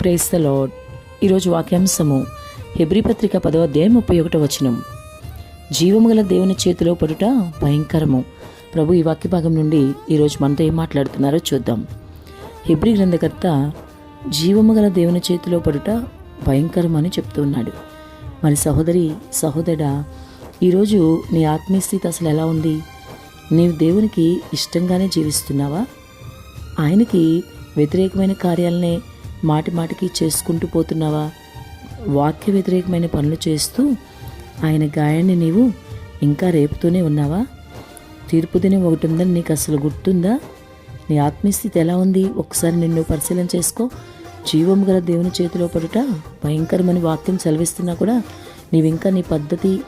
Praise the lord ఈరోజు వాక్యాంశము హెబ్రి పత్రిక పదవ అధ్యాయం ముప్పై ఒకటో వచనం. జీవము గల దేవుని చేతిలో పడుట భయంకరము. ప్రభు ఈ వాక్య భాగం నుండి ఈరోజు మనతో ఏం మాట్లాడుతున్నారో చూద్దాం. హెబ్రి గ్రంథకర్త జీవము గల దేవుని చేతిలో పడుట భయంకరం అని చెప్తూ ఉన్నాడు. మరి సహోదరి సహోదరా ఈరోజు నీ ఆత్మీయ స్థితి అసలు ఎలా ఉంది? నీవు దేవునికి ఇష్టంగానే జీవిస్తున్నావా? ఆయనకి వ్యతిరేకమైన కార్యాలనే మాటి మాటికి చేసుకుంటూ పోతున్నావా? వాక్య వ్యతిరేకమైన పనులు చేస్తూ ఆయన గాయాన్ని నీవు ఇంకా రేపుతూనే ఉన్నావా? తీర్పు దినం ఒకటి ఉందని నీకు అసలు గుర్తుందా? నీ ఆత్మీయస్థితి ఎలా ఉంది? ఒకసారి నిన్ను పరిశీలన చేసుకో. జీవం గల దేవుని చేతిలో పడుట భయంకరమని వాక్యం సెలవిస్తున్నా కూడా నీవింకా నీ పద్ధతి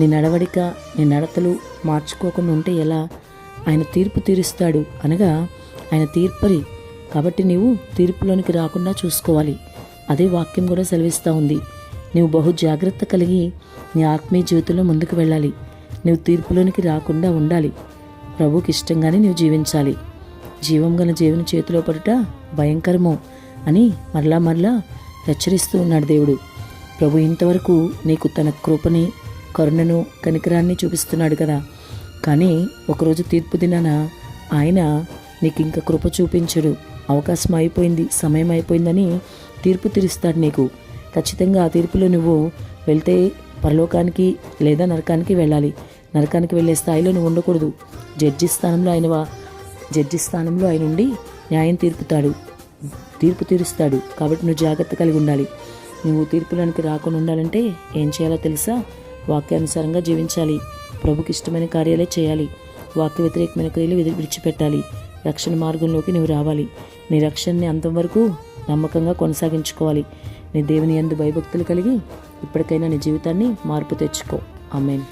నీ నడవడిక నీ నడతలు మార్చుకోకుండా ఉంటే ఎలా? ఆయన తీర్పు తీరుస్తాడు అనగా ఆయన తీర్పరి కాబట్టి నీవు తీర్పులోనికి రాకుండా చూసుకోవాలి. అదే వాక్యం కూడా సెలవిస్తూ ఉంది. నీవు బహు జాగ్రత్త కలిగి నీ ఆత్మీయ జీవితంలో ముందుకు వెళ్ళాలి. నీవు తీర్పులోనికి రాకుండా ఉండాలి. ప్రభుకి ఇష్టంగానే నీవు జీవించాలి. జీవం గల జీవన చేతిలో పడుట భయంకరము అని మరలా మరలా హెచ్చరిస్తూ ఉన్నాడు దేవుడు. ప్రభు ఇంతవరకు నీకు తన కృపని కరుణను కనికరాన్ని చూపిస్తున్నాడు కదా. కానీ ఒకరోజు తీర్పు దినాన ఆయన నీకు ఇంకా కృప చూపించడు. అవకాశం అయిపోయింది సమయం అయిపోయిందని తీర్పు తీరుస్తాడు నీకు. ఖచ్చితంగా ఆ తీర్పులో నువ్వు వెళ్తే పరలోకానికి లేదా నరకానికి వెళ్ళాలి. నరకానికి వెళ్ళే స్థాయిలో నువ్వు ఉండకూడదు. జడ్జి స్థానంలో ఆయన వా- జడ్జి స్థానంలో ఆయన ఉండి న్యాయం తీర్పుతాడు. తీర్పు తీరుస్తాడు. కాబట్టి నువ్వు జాగ్రత్త కలిగి ఉండాలి. నువ్వు తీర్పులోనికి రాకుండా ఉండాలంటే ఏం చేయాలో తెలుసా? వాక్యానుసారంగా జీవించాలి. ప్రభుకి ఇష్టమైన కార్యాలే చేయాలి. వాక్య వ్యతిరేకమైన క్రియలు విడి- విడిచిపెట్టాలి. రక్షణ మార్గంలోకి నువ్వు రావాలి. నీ రక్షణని అంతం వరకు నమ్మకంగా కొనసాగించుకోవాలి. నీ దేవుని యందు భయభక్తులు కలిగి ఇప్పటికైనా నీ జీవితాన్ని మార్పు తెచ్చుకో. ఆమెన్.